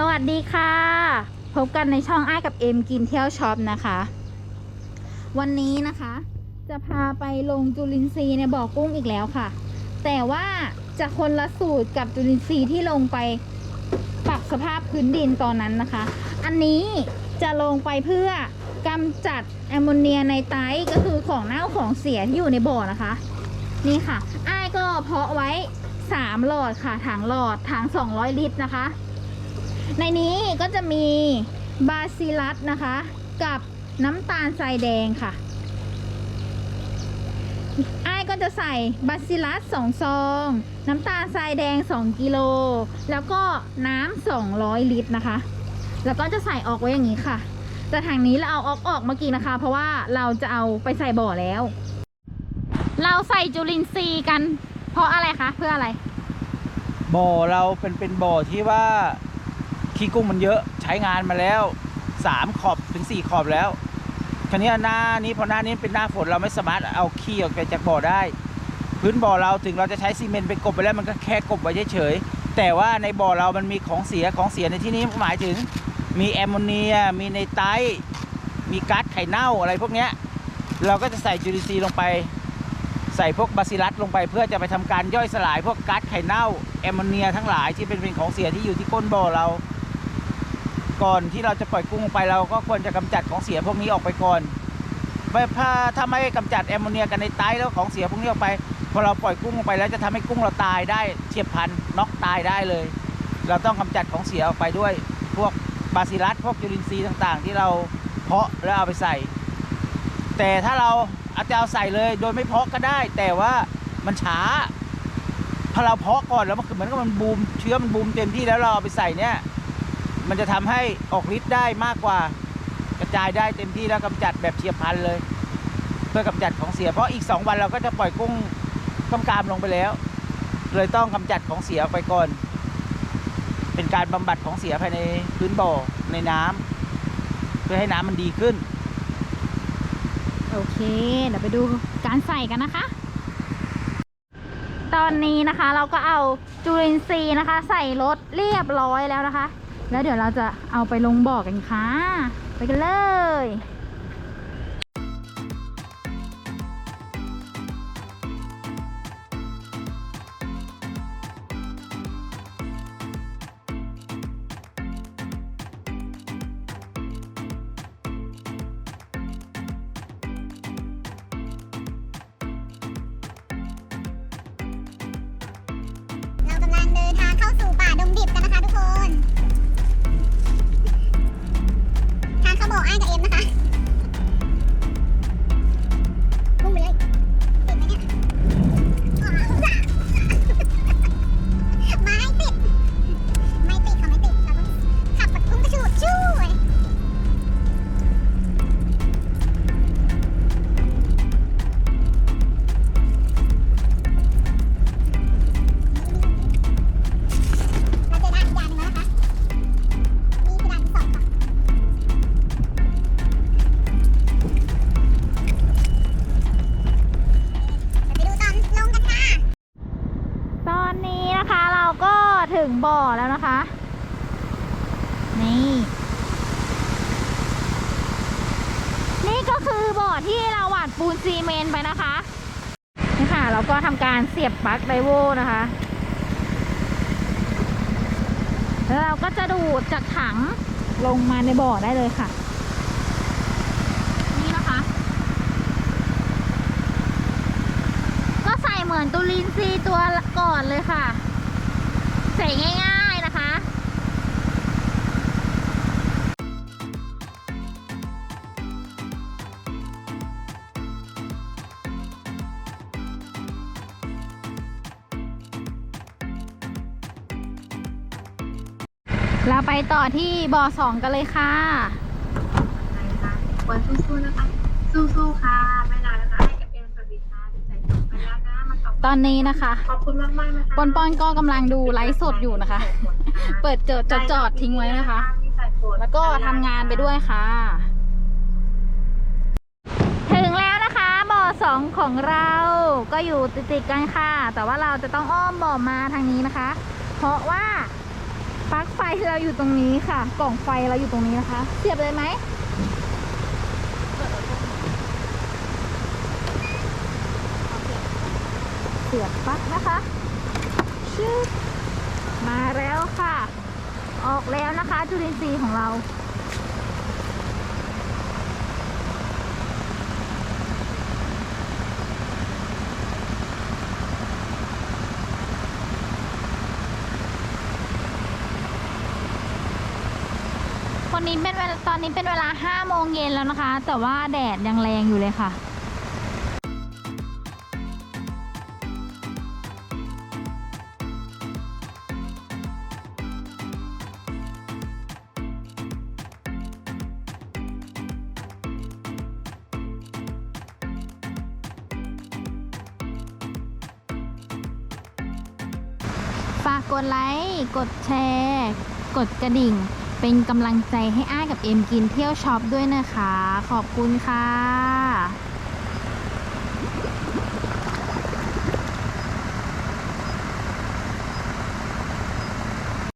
สวัสดีค่ะ พบกันในช่องอ้ายกับเอ็มกินเที่ยวช็อปนะคะ วันนี้นะคะ จะพาไปลงจุลินทรีย์ในบ่อกุ้งอีกแล้วค่ะ แต่ว่าจะคนละสูตรกับจุลินทรีย์ที่ลงไปปรับสภาพพื้นดินตอนนั้นนะคะ อันนี้จะลงไปเพื่อกำจัดแอมโมเนียในไตรก็คือของเน่าของเสียที่อยู่ในบ่อนะคะ นี่ค่ะ อ้ายก็เพาะไว้ 3 หลอดค่ะถังหลอดถัง200 ลิตรนะคะ ในนี้ก็จะมีบาซิลัสนะคะ กับน้ำตาลทรายแดงค่ะไอ้ก็จะใส่บาซิลัส2ซอง น้ำตาลทรายแดง 2 กิโล แล้วก็น้ำ200 ลิตรนะคะ แล้วก็จะใส่ออกไว้อย่างนี้ค่ะ แต่ถังนี้เราเอาออกออกเมื่อกี้นะคะ เพราะว่าเราจะเอาไปใส่บ่อแล้ว เราใส่จุลินทรีย์กัน เพราะอะไรคะ เพื่ออะไร บ่อเราเป็นเป็นบ่อที่ว่า ขี้กุ้งมันเยอะใช้งานมาแล้วสามขอบถึงสี่ขอบแล้วคราวนี้หน้านี้พอหน้านี้เป็นหน้าฝนเราไม่สามารถเอาขี้ออกไปจากบ่อได้ พื้นบ่อเราถึงเราจะใช้ซีเมนต์ไปกบไปแล้วมันก็แค่กบไว้เฉยๆแต่ว่าในบ่อเรามันมีของเสียของเสียในที่นี้หมายถึง มีแอมโมเนีย มีในไตรมีก๊าซไข่เน่าอะไรพวกนี้เราก็จะใส่จุลินทรีย์ลงไป ใส่พวกบาซิลัสลงไป เพื่อจะไปทำการย่อยสลายพวกก๊าซไข่เน่าแอมโมเนียทั้งหลายที่เป็นเป็นของเสียที่อยู่ที่ก้นบ่อเรา ก่อนที่เราจะปล่อยกุ้งไปเราก็ควรจะกำจัดของเสียพวกนี้ออกไปก่อนไม่ถ้าถ้าไม่กำจัดแอมโมเนียกันในไตแล้วของเสียพวกนี้ออกไปพอเราปล่อยกุ้งลงไปแล้วจะทำให้กุ้งเราตายได้เฉียบพลันน็อกตายได้เลย เราต้องกำจัดของเสียออกไปด้วย พวกบาซิลัสพวกจุลินทรีย์ต่างๆ ที่เราเพาะแล้วเอาไปใส่ แต่ถ้าเราอาจจะเอาใส่เลยโดยไม่เพาะก็ได้ แต่ว่ามันช้าพอเราเพาะก่อนแล้วมันคือเหมือนกับมันบูมเชื้อมันบูมเต็มที่แล้วเราเอาไปใส่เนี่ย มันจะทำให้ออกฤทธิ์ได้มากกว่า กระจายได้เต็มที่แล้วกำจัดแบบเฉียบพลันเลย เพื่อกำจัดของเสีย เพราะอีก 2 วันเราก็จะปล่อยกุ้งก้มกามลงไปแล้ว เลยต้องกำจัดของเสียออกไปก่อน เป็นการบำบัดของเสียภายในพื้นบ่อในน้ำเพื่อให้น้ำมันดีขึ้น โอเค เดี๋ยวไปดูการใส่กันนะคะ ตอนนี้นะคะเราก็เอาจุลินทรีย์นะคะ ใส่รถเรียบร้อยแล้วนะคะ แล้วเดี๋ยวเราจะเอาไปลงบ่อกันค่ะ ไปกันเลยเรากำลังเดินทางเข้าสู่ป่าดงดิบกันนะคะทุกคน บอกอ้ายกับเอ็มนะคะ ถึงบ่อแล้วนะคะ นี่ นี่ก็คือบ่อที่เราหว่านปูนซีเมนต์ไปนะคะนี่ค่ะเราก็ทำการเสียบปลั๊กไดโวนะคะ แล้วเราก็จะดูดจากถังลงมาในบ่อได้เลยค่ะนี่นะคะก็ใส่เหมือนตุลินซีตัวก่อนเลยค่ะ ใส่ง่ายๆนะคะ เราไปต่อที่บ่อสองกันเลยค่ะวันสู้ๆนะคะ สู้ๆค่ะ ตอบตอนนี้นะคะ ขอบคุณมากๆนะคะปอนปอนก็กำลังดูไลฟ์สดอยู่นะคะ เปิดจอดจอดจอดทิ้งไว้นะคะ แล้วก็ทำงานไปด้วยค่ะ ถึงแล้วนะคะบ่อสองของเราก็อยู่ติดๆกันค่ะ แต่ว่าเราจะต้องอ้อมบ่อมาทางนี้นะคะ เพราะว่าปลั๊กไฟเราอยู่ตรงนี้ค่ะ กล่องไฟเราอยู่ตรงนี้นะคะ เสียบเลยไหม สียบปลั๊กนะคะชึบมาแล้วค่ะ ออกแล้วนะคะจุลินทรีย์ของเราวันนี้เป็นตอนนี้เป็นเวลา5โมงเย็นแล้วนะคะ แต่ว่าแดดยังแรงอยู่เลยค่ะ ฝากกดไลค์ กดแชร์ กดกระดิ่ง เป็นกำลังใจให้อ้ายกับเอ็มกินเที่ยวช็อปด้วยนะคะ ขอบคุณค่ะ